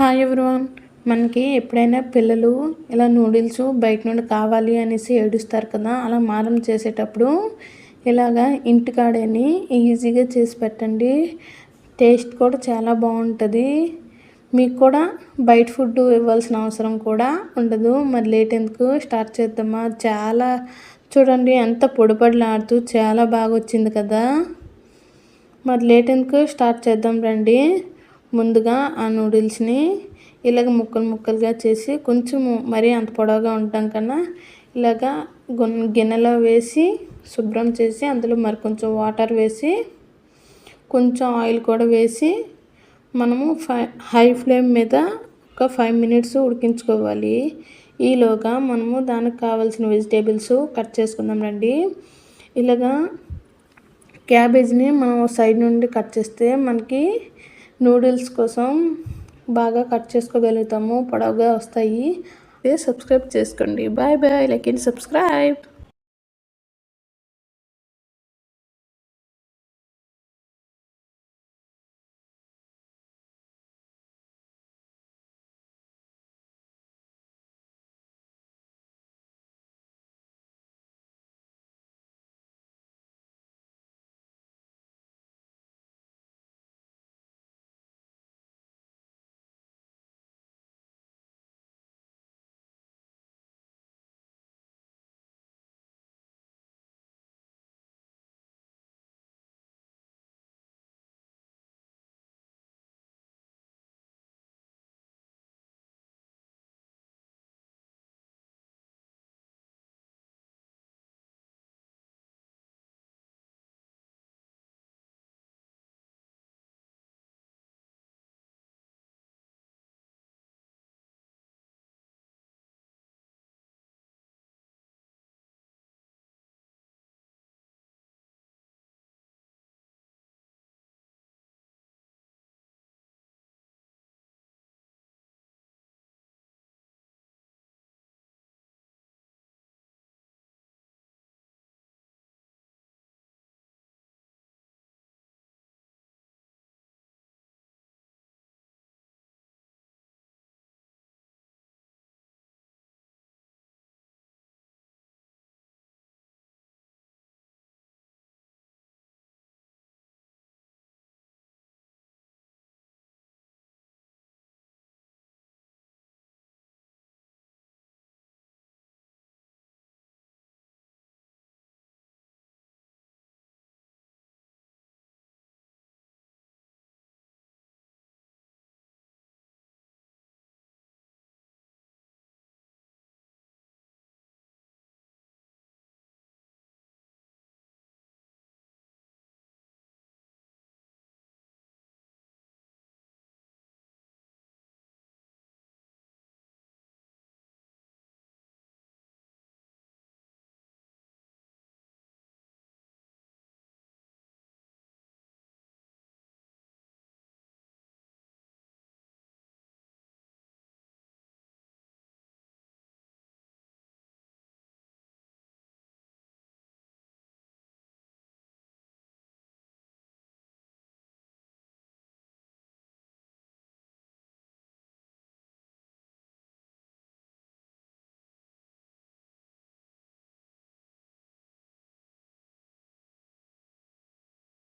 Hi everyone మనకి ఎప్పుడైనా పిల్లలు ఇలా నూడిల్స్ బయట నుండి కావాలి అనేసి ఏడుస్తారు కదా అలా మారం చేసేటప్పుడు ఇలాగా ఇంటికాడని ఈజీగా చేసి పెట్టండి. టేస్ట్ కూడా చాలా బాగుంటుంది. మీకు కూడా బయట ఫుడ్ ఇవ్వాల్సిన అవసరం కూడా ఉండదు. మరి లేట్ ఎందుకు? స్టార్ట్ చేద్దామా? చాలా చూడండి ఎంత పొడిపడలాడుతూ చాలా బాగా వచ్చింది కదా. మరి లేట్ ఎందుకు? స్టార్ట్ చేద్దాం రండి. ముందుగా ఆ నూడిల్స్ని ఇలాగ ముక్కలు ముక్కలుగా చేసి కొంచెం మరీ అంత పొడవుగా ఉండటం కన్నా ఇలాగ గిన్నెలో వేసి శుభ్రం చేసి అందులో మరి కొంచెం వాటర్ వేసి కొంచెం ఆయిల్ కూడా వేసి మనము ఫై హై ఫ్లేమ్ మీద ఒక ఫైవ్ మినిట్స్ ఉడికించుకోవాలి. ఈలోగా మనము దానికి కావాల్సిన వెజిటేబుల్స్ కట్ చేసుకుందాం రండి. ఇలాగా క్యాబేజ్ని మనం సైడ్ నుండి కట్ చేస్తే మనకి నూడిల్స్ కోసం బాగా కట్ చేసుకోగలుగుతాము పొడవుగా వస్తాయి. సబ్స్క్రైబ్ చేసుకోండి. Bye bye. Like and subscribe.